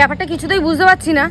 ব্যাপারটা কিছুতেই বুঝতে পারছি না।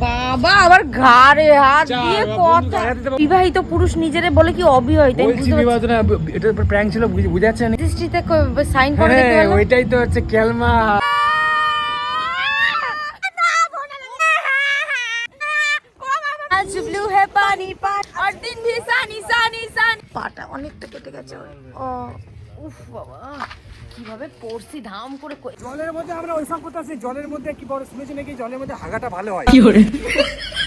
বাবা আবার ঘাড়ে হাত দিয়ে কথা। বিবাহিত পুরুষ নিজেরে বলে কি অবিবাহিত? বলছি বিবাহিত না এটা প্র্যাঙ্ক ছিল বুঝে যাচ্ছে না। সাইন করে হ্যাঁ, দিতে ওইটাই তো হচ্ছে কেলমা পাটা অনেকটা কেটে গেছে ও। উফ বাবা কীভাবে পড়ছি ধাম করে জলের মধ্যে আমরা ওই সব করতে আসি জলের মধ্যে কি বড় শুনেছি নাকি? জলের মধ্যে হাগাটা ভালো হয়। এই,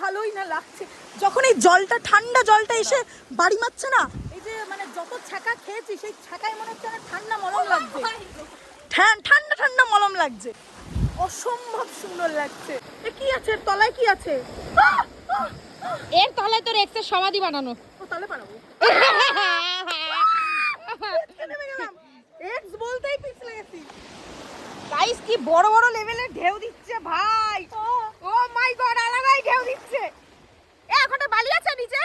ভালোই না লাগছে। যখন এই জলটা ঠান্ডা জলটা এসে বাড়ি মারছে না এই যে মানে যত ছাকা খেয়েছি সেই ছাকায় মনে হচ্ছে ঠান্ডা মলম লাগছে। ঠান্ডা ঠান্ডা মলম লাগছে। অসম্ভব সুন্দর লাগছে। এ কি আছে? এর তলায় কি আছে! এর তলায় তোর এক্সের সমাধি বানানো। ও তলে গেলাম। এক্স বলতেই পিছলে গেছি। গাইস কি বড় বড় লেভেলের ঢেউ দিচ্ছে ভাই। ও মাই গড আলাদাই ঢেউ দিচ্ছে এ ওখানে বালি আছে নিচে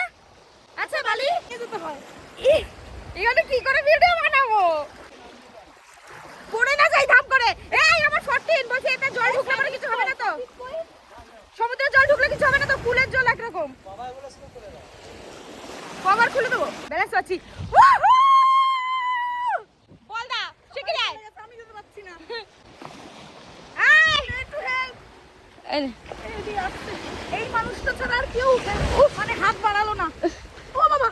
হয় ইহ, এখানে কি করে ভিডিও বানাবো পড়ে না যাই ধাম করে এই আমার 14 বলছি এতে জল ঢুকলে মানে কিছু হবে না তো সমুদ্রের জল ঢুকলে কিছু হবে না তো কুলের জল একরকম কভার খুলে দেবো ব্যালেন্স পাচ্ছি বল দা শিখে যায় আমি যেতে পারছি না আই একটু হেল্প এই মানুষটা ছাড়া আর কেউ মানে হাত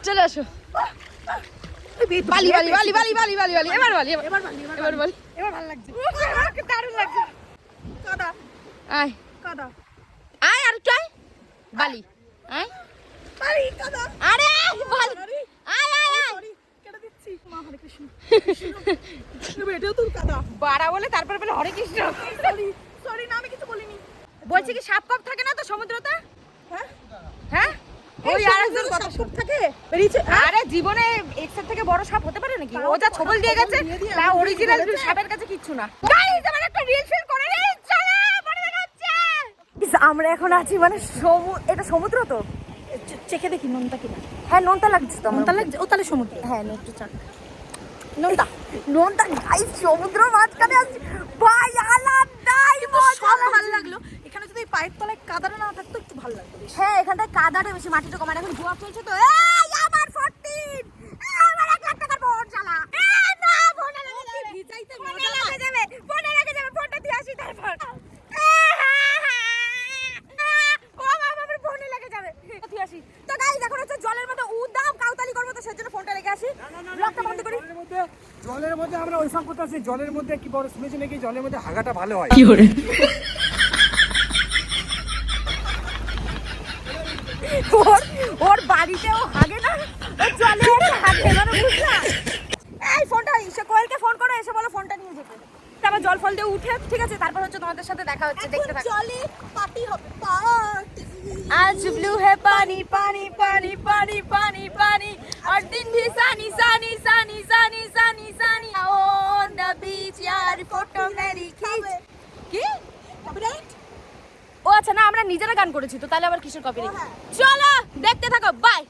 চলে আসো। বালি বালি বালি বালি বালি বালি বালি এবার বালি এবার বালি এবার বালি এবার ভালো লাগছে। দারুণ লাগছে। কাদা। আয়। কাদা। আয় আর একটু আয়। বালি। আয়। বালি কাদা। আরে বালি। আয় আয় আয়। কেটে দিচ্ছি। মা হরে কৃষ্ণ। কৃষ্ণ এটাও তো কাদা। বাড়া বলে তারপর বলে হরে কৃষ্ণ। সরি সরি না আমি কিছু বলিনি। বলছি কি সাপ কপ থাকে না তো সমুদ্রতে? হ্যাঁ? হ্যাঁ? ওই আরেকজন কথা সাপ থাকে আরে জীবনে এক্সের থেকে বড় সাপ হতে পারে নাকি? ও যা ছবল দিয়ে গেছে তা অরিজিনাল সাপের কাছে কিচ্ছু না। গাইস আমার একটা রিল ফিল করে রে চলো দেখাচ্ছে আমরা এখন আছি মানে সমু- এটা সমুদ্র তো? চেখে দেখি নোনতা কিনা। হ্যাঁ নোনতা লাগছে তো নোনতা লাগছে? ও তাহলে সমুদ্র। হ্যাঁ একটু চাক। নোনতা নোনতা গাইস সমুদ্র মাঝখানে আছি। ভাই আলাদাই মজা ভালো লাগল। এখানে যদি পায়ের তলায় কাদাটা না থাকতো একটু ভালো লাগতো হ্যাঁ এখানটায় কাদাটা বেশি মাটিটা কমায় এখন জোয়ার চলছে তো। এই আমার 14 আমার এক লাখ টাকার বোন জ্বালা এই না বোনে লাগে যাবে। ভিজাইতে ফোনে লাগে যাবে। ফোনে লাগে যাবে। ফোনটা দিয়ে আসি তারপর। ও বাবা আমার লেগে যাবে। তুই আসি। তো গাইস এখন হচ্ছে জলের মধ্যে উদাম কাউতালি করব তো সেজন্য ফোনটা লেগে আসি। ব্লগটা বন্ধ করি। জলের মধ্যে আমরা ওই সব করতে আসি। জলের মধ্যে কি বড় শুনেছি নাকি? জলের মধ্যে হাগাটা ভালো হয়। ওর ওর বাড়িতেও হাগে না জলে ওর হাগে মানে বুঝলা এই ফোনটা এসে কোয়েলকে ফোন করো এসে বলো ফোনটা নিয়ে যেতে। তারপর জল ফল দিয়ে উঠে ঠিক আছে? তারপর হচ্ছে তোমাদের সাথে দেখা হচ্ছে দেখতে থাকো। জলে পার্টি হবে পার্টি আজ ব্লু হে পানি পানি পানি পানি পানি পানি নিজেরা গান করেছি তো তাহলে আবার কিসের কপি চলো দেখতে থাকো বাই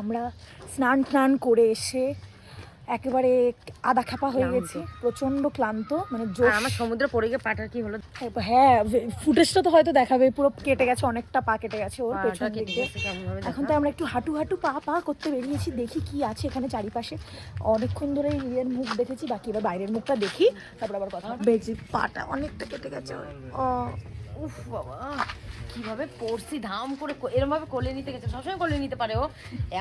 আমরা স্নান টান করে এসে একেবারে আদা খাপা হয়ে গেছি প্রচণ্ড ক্লান্ত মানে আমার সমুদ্রে পড়ে গিয়ে পাটার কি হলো? হ্যাঁ ফুটেজটা তো হয়তো দেখাবে পুরো কেটে গেছে অনেকটা পা কেটে গেছে ওর পেছন দিক দিয়ে। এখন তো আমরা একটু হাঁটু হাঁটু পা পা করতে বেরিয়েছি দেখি কি আছে এখানে চারিপাশে। অনেকক্ষণ ধরে ইয়ের মুখ দেখেছি বাকি এবার বাইরের মুখটা দেখি তারপর আবার কথা বেজি পাটা অনেকটা কেটে গেছে। ও উফ বাবা কীভাবে পড়ছি ধাম করে এরকম ভাবে কোলে নিতে গেছে সবসময় কোলে নিতে পারে ও।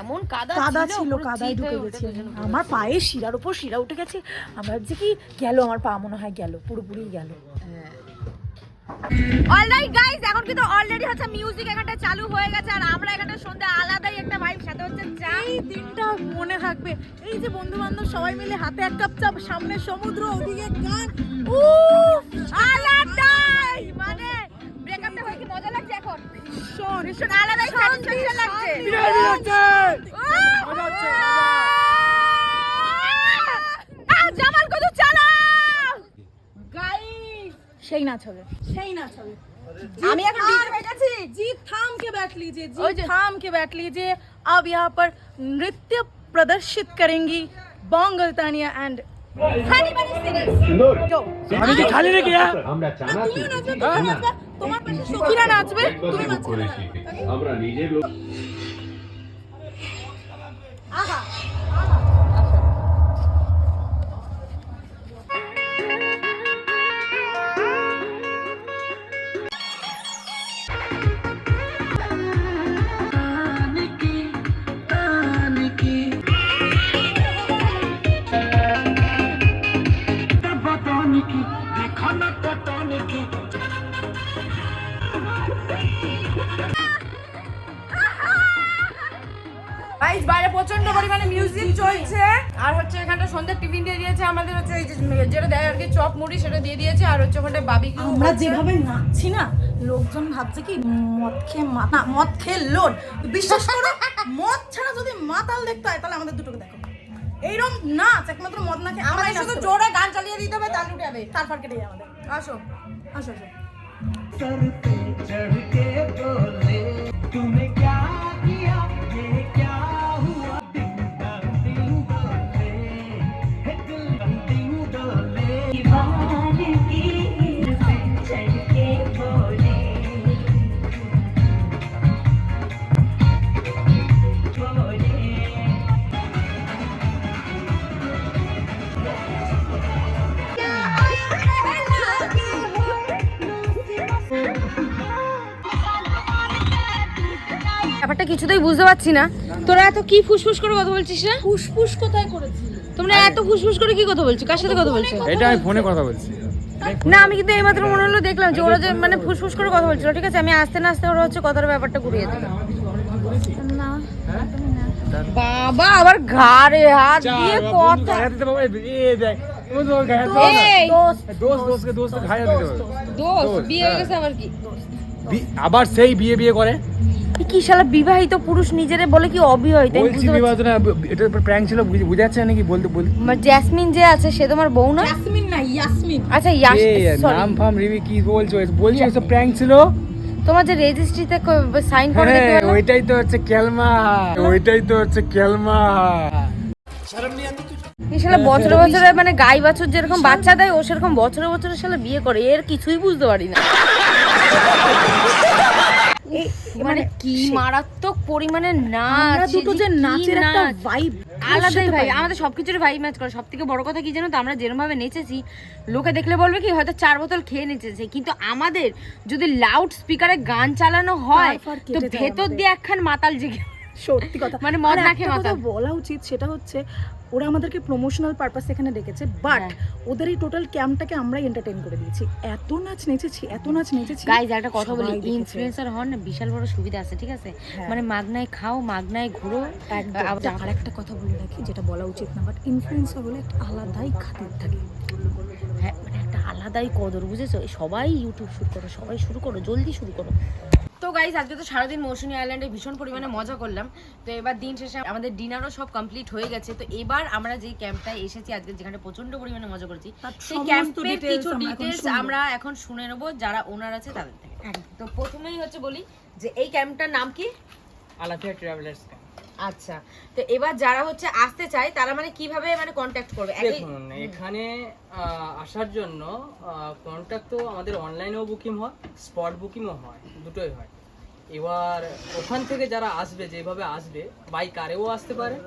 এমন কাদা কাদা ছিল কাদায় ঢুকে গেছে আমার পায়ে শিরার উপর শিরা উঠে গেছে। আমার ভাবছি কি গেল আমার পা মনে হয় গেল পুরোপুরি গেল। অলরাইট গাইস এখন কিন্তু অলরেডি হচ্ছে মিউজিক এখানটা চালু হয়ে গেছে আর আমরা এখানটা সন্ধ্যা আলাদাই একটা ভাইব সাথে হচ্ছে চা। এই দিনটা মনে থাকবে। এই যে বন্ধু বান্ধব সবাই মিলে হাতে এক কাপ চা সামনে সমুদ্র ওদিকে গান। উফ! আলাদাই মানে ব্রেকআপটা হয়ে কি মজা লাগছে এখন ভীষণ ভীষণ আলাদাই স্যাটিসফ্যাকশন লাগছে আহ, জামাল কত চালাও গাইস সেই নাচ হবে সেই নাচ হবে আমি এখন ডিজে হয়ে গেছি जीत थाम के बैठ लीजिए ओए जीत जो- थाम के बैठ लीजिए अब यहाँ पर नृत्य प्रदर्शित करेंगी बॉन्गल तानिया एंड হানি বানি সিঙ্গার্স আমি কি খালি রেখে আমরা চানাচুর। তোমার পাশে সখীরা নাচবে তুমি করেছি। আমরা নিজের লোক গাইস বাইরে প্রচণ্ড পরিমাণে মিউজিক চলছে। আর হচ্ছে এখানটা সন্ধ্যে টিফিন দিয়ে দিয়েছে আমাদের হচ্ছে এই যে যেটা দেয় আর কি চপ মুড়ি সেটা দিয়ে দিয়েছে আর হচ্ছে ওখানটা বাবি আমরা যেভাবে নাচছি না লোকজন ভাবছে কি মদ খেয়ে মাথা মদ খেয়ে লোড। বিশ্বাস করো মদ ছাড়া যদি মাতাল দেখতে হয় তাহলে আমাদের দুটোকে দেখো। এইরকম নাচ একমাত্র মদ না খেয়ে আমরাই শুধু জোরে গান চালিয়ে দিতে হবে তাল উঠে যাবে। তারপর কেটে যাবে আমাদের। আসো। আসো আসো। ব্যাপারটা কিছুতেই বুঝতে পারছি না। তোরা এত কি ফুসফুস করে কথা বলছিস না ফুসফুস কোথায় করেছি তোমরা এত ফুসফুস করে কি কথা বলছো? কার সাথে কথা বলছো? এটা আমি ফোনে কথা বলছি। না আমি কিন্তু এইমাত্র মনে হলো দেখলাম যে ওরা যে মানে ফুসফুস করে কথা বলছিল। ঠিক আছে আমি আস্তে না আস্তে ওরা হচ্ছে কথার ব্যাপারটা ঘুরিয়ে দিল। বাবা আবার ঘাড়ে হাত দিয়ে কথা। এই দোস্ত। দোস্তকে দোস্ত ঘায়া দিতে হবে। বিয়ে গেছে আবার কি? আবার সেই বিয়ে বিয়ে করে? কি শালা বিবাহিত পুরুষ নিজেরে বলে কি অবিবাহিত? বলছি বুঝতে পারছি বিবাহ না এটার উপর প্র্যাঙ্ক ছিল বুঝে- বুঝে যাচ্ছে নাকি? বলতে বল। না। জেসমিন যে আছে সে তোমার বউ না? ইয়াসমিন না ইয়াসমিন আচ্ছা ইয়াস এ, সরি নাম ফাম রিমি কি বলছো? বলছি এসব প্র্যাঙ্ক ছিল? তোমার যে রেজিস্ট্রিতে সাইন করে দেখতে হ্যাঁ ওইটাই তো হচ্ছে কেলমা ওইটাই তো হচ্ছে কেলমা এই শালা বছরে বছরে মানে গাই বাছুর যেরকম বাচ্চা দেয় ও সেরকম বছরে বছরে শালা বিয়ে করে এর কিছুই বুঝতে পারি না। মানে কি মারাত্মক পরিমাণে নাচ দুটো যে নাচের একটা ভাইব আলাদাই ভাই আমাদের সবকিছুর ভাই ম্যাচ করে। সব থেকে বড় কথা কি জানো তো আমরা যেরকম ভাবে নেচেছি লোকে দেখলে বলবে কি হয়তো চার বোতল খেয়ে নেচেছে কিন্তু আমাদের যদি লাউড স্পিকারে গান চালানো হয় তো ভেতর দিয়ে একখান মাতাল জেগে সত্যি কথা। মানে মদ না খেয়ে কথা বলা উচিত সেটা হচ্ছে ওরা আমাদেরকে প্রমোশনাল পারপাস এখানে ডেকেছে বাট হ্যাঁ। ওদের এই টোটাল ক্যাম্পটাকে আমরাই এন্টারটেইন করে দিয়েছি। এত নাচ নেচেছি এত নাচ নেচেছি। গাইজ একটা কথা বলি ইনফ্লুয়েন্সার হন না বিশাল বড় সুবিধা আছে ঠিক আছে? মানে মাগনায় খাও মাগনায় ঘুরো। আর একটা কথা বলে রাখি যেটা বলা উচিত না বাট ইনফ্লুয়েন্সার হলে একটা আলাদাই খাতির থাকে। হ্যাঁ মানে একটা আলাদাই কদর বুঝেছ? সবাই ইউটিউব শুরু করো সবাই শুরু করো জলদি শুরু করো। গাইজ আজকে তো সারাদিন মৌসুমী আইল্যান্ডে ভীষণ পরিমাণে মজা করলাম। তো এবার দিন শেষে আমাদের ডিনারও সব কমপ্লিট হয়ে গেছে। তো এবার আমরা যে ক্যাম্পটায় এসেছি আজকে যেখানে প্রচণ্ড পরিমাণে মজা করেছি সেই ক্যাম্পের কিছু এখন ডিটেলস আমরা এখন শুনে নেব যারা ওনার আছে তাদের থেকে। তো প্রথমেই হচ্ছে বলি যে এই ক্যাম্পটার নাম কি? আলাফিয়া ট্রাভেলার্স আচ্ছা তো এবার যারা হচ্ছে আসতে চায় তারা মানে কীভাবে মানে কন্ট্যাক্ট করবে? দেখুন এখানে আহ, আসার জন্য কন্ট্যাক্ট তো আমাদের অনলাইনেও বুকিং হয় স্পট বুকিংও হয় দুটোই হয়। এবার ওখান থেকে যারা আসবে, যেভাবে আসবে বাই কারেও আসতে পারে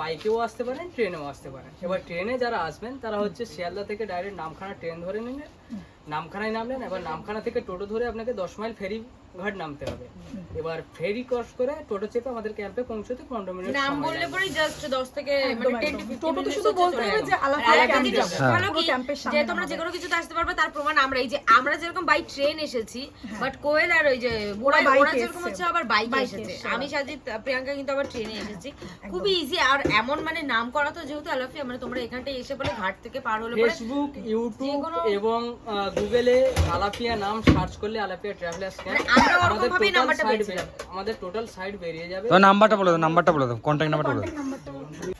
বাইকেও আসতে পারেন ট্রেনেও আসতে পারেন এবার ট্রেনে যারা আসবেন, তারা হচ্ছে শিয়ালদা থেকে ডাইরেক্ট নামখানা ট্রেন ধরে নিলেন নামখানায় নামলেন, এবার নামখানা থেকে টোটো ধরে আপনাকে দশ মাইল ফেরি ঘাট নামতে হবে এবার ফেরি ক্রস করে টোটো চেপে আমাদের ক্যাম্পে পৌঁছতে পনেরো মিনিট নাম বললে। পরে জাস্ট 10 থেকে মানে 10 একদম। টু 15 টোটোতে মিনিট শুধু বলতে হবে যে ক্যাম্প। ভালো কি যে তোমরা যে। কোনো কিছুতে আসতে পারবে তার প্রমাণ আমরা এই যে আমরা যেরকম বাই ট্রেন এসেছি বাট কোয়েল আর ওই যে ওরা ওরা যেরকম হচ্ছে আবার বাইকে এসেছে আমি সাজিদ প্রিয়াঙ্কা কিন্তু আবার ট্রেনে এসেছি খুবই ইজি আর এমন মানে নাম করা তো যেহেতু আলাফিয়া মানে তোমরা এখানটায় এসে পরে ঘাট থেকে পার হলে ফেসবুক ইউটিউব এবং গুগলে আলাপিয়া নাম সার্চ করলে আলাপিয়া ট্রাভেলার্স মানে আমরা ওরকম ভাবেই নাম্বারটা পেয়েছি। আমাদের টোটাল সাইড বেরিয়ে যাবে। তো নাম্বারটা বলে দাও নাম্বারটা বলে দাও কন্ট্যাক্ট নাম্বারটা বলে দাও।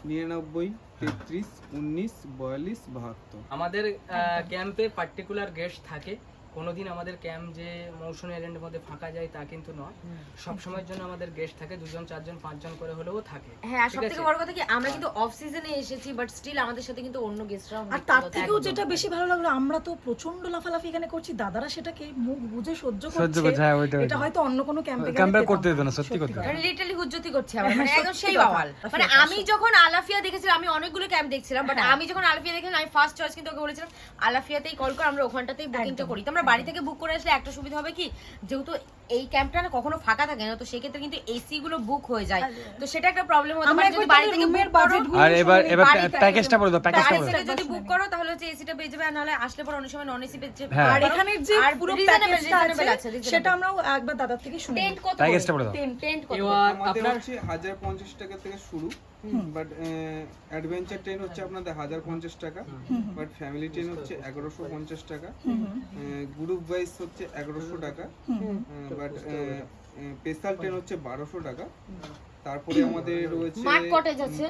নিরানব্বই তেত্রিশ উনিশ বয়াল্লিশ বাহাত্তর। আমাদের ক্যাম্পে পার্টিকুলার গেস্ট থাকে। কোনোদিন আমাদের ক্যাম্প যে মৌসুমী আইল্যান্ডের মধ্যে ফাঁকা যায় তা কিন্তু নয়। সব সময়ের জন্য আমাদের গেস্ট থাকে দুজন চারজন পাঁচজন করে হলেও থাকে। হ্যাঁ আর ঠিক সব থেকে বড় কথা কি আমরা কিন্তু অফ সিজনে এসেছি বাট স্টিল আমাদের সাথে কিন্তু অন্য গেস্টরাও আর তার থেকেও যেটা বেশি ভালো লাগল আমরা তো প্রচণ্ড লাফালাফি এখানে করছি দাদারা সেটাকে মুখ বুঝে সহ্য সহ্য করছে। হ্যাঁ, ওইটা, এটা হয়তো অন্য কোনো ক্যাম্পে ক্যাম্পে করতে দিত না, সত্যি করতে মানে লিটারালি হুজ্জতি করছে মানে হ্যাঁ, একদম সেই বাওয়াল। মানে আমি যখন আলাফিয়া দেখেছিলাম আমি অনেকগুলো ক্যাম্প দেখছিলাম বাট হ্যাঁ। আমি যখন আলাফিয়া দেখেছিলাম আমি ফার্স্ট চয়েস কিন্তু ওকে বলেছিলাম আলাফিয়াতেই কল কর আমরা ওখানটাতেই বুকিংটা করি। তো আমরা বাড়ি থেকে বুক করে আসলে একটা সুবিধা হবে কি? যেহেতু এই ক্যাম্পটা না কখনো ফাঁকা থাকে না তো সেক্ষেত্রে কিন্তু এসি গুলো বুক হয়ে যায়। তো সেটা একটা প্রবলেম হতে পারে যদি বাড়ি থেকে রুমের বুক করো বাজেট আর এবার এবার প্যাকেজটা বলে দাও প্যাকেজটা বলে দাও। যদি বুক করো তাহলে হচ্ছে এসিটা পেয়ে যাবে আর নাহলে আসলে পর অনেক সময় নন এসি পেয়ে যাবে। হ্যাঁ। আর এখানে যে আর পুরো প্যাকেজটা আছে সেটা। আমরাও একবার দাদার থেকে শুনে টেন্ট কত প্যাকেজটা বলে দাও। টেন্ট কত এবার আপনার হচ্ছে হাজার পঞ্চাশ টাকা থেকে শুরু। বাট অ্যাডভেঞ্চার ট্রেন হচ্ছে আপনাদের হাজার পঞ্চাশ টাকা বাট ফ্যামিলি ট্রেন হচ্ছে এগারোশো পঞ্চাশ টাকা গ্রুপ ওয়াইজ হচ্ছে এগারোশো টাকা বাট স্পেশাল ট্রেন হচ্ছে বারোশো টাকা তারপরে আমাদের রয়েছে মাঠ কটেজ আছে।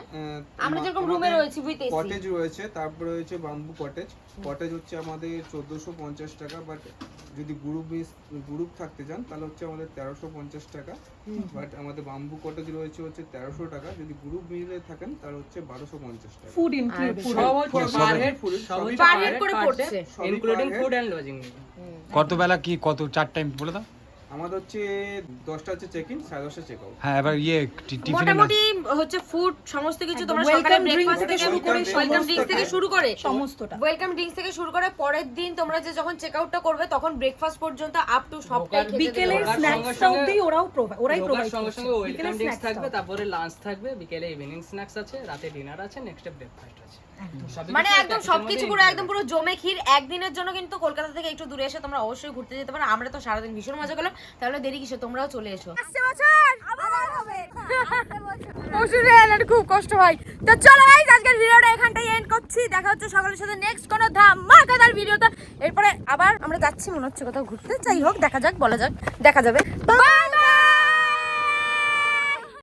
আমরা যেরকম রুমে রয়েছি উইথ এসি কটেজ রয়েছে তারপরে রয়েছে বাম্বু কটেজ কটেজ হচ্ছে আমাদের চোদ্দোশো পঞ্চাশ টাকা বাট যদি গ্রুপ গ্রুপ থাকতে চান তাহলে হচ্ছে আমাদের তেরোশো পঞ্চাশ টাকা। বাট আমাদের বাম্বু কটেজ রয়েছে হচ্ছে তেরোশো টাকা। যদি গ্রুপ মিলে থাকেন তাহলে হচ্ছে বারোশো পঞ্চাশ টাকা। ফুড ইনক্লুড সব হচ্ছে সবই- পার হেড সবই সবই পার হেড করে পড়ছে। ইনক্লুডিং ফুড এন্ড লজিং কত বেলা কি কত চার টাইম বলে দাও। আমাদের হচ্ছে দশটা হচ্ছে চেক ইন সাড়ে দশটা চেক আউট হ্যাঁ এবার ইয়ে টি- টিফিনে মোটামুটি হচ্ছে ফুড সমস্ত কিছু তোমরা সকালে ব্রেকফাস্ট থেকে শুরু করে ওয়েলকাম ড্রিঙ্কস থেকে শুরু করে সমস্তটা। ওয়েলকাম ড্রিঙ্কস থেকে শুরু করে পরের দিন তোমরা যে যখন চেক আউটটা করবে তখন ব্রেকফাস্ট পর্যন্ত আপ টু সবটাই স্ন্যাক্সটা সঙ্গে- অবধি ওরাও প্রোভাইড ওরাই প্রোভাইড সঙ্গে সঙ্গে ওয়েলকাম ড্রিঙ্কস থাকবে তারপরে লাঞ্চ থাকবে বিকেলে ইভিনিং স্ন্যাক্স আছে রাতে ডিনার আছে নেক্সট ব্রেকফাস্ট আছে। মানে একদম সবকিছু পুরো একদম পুরো জমে ক্ষীর। একদিনের জন্য কিন্তু কলকাতা থেকে একটু দূরে এসে তোমরা অবশ্যই ঘুরতে যেতে পারো। আমরা তো সারাদিন ভীষণ মজা করলাম। তাহলে দেরি কিসে তোমরাও চলে এসো। পশুরে এলেন খুব কষ্ট হয়। তো চলো গাইস আজকের ভিডিওটা এখানটাই এন্ড করছি। দেখা হচ্ছে সকালের সাথে নেক্সট কোনো ধামাকাদার ভিডিওতে। এরপরে আবার আমরা যাচ্ছি মনে হচ্ছে কোথাও ঘুরতে। যাই হোক দেখা যাক বলা যাক দেখা যাবে। বাই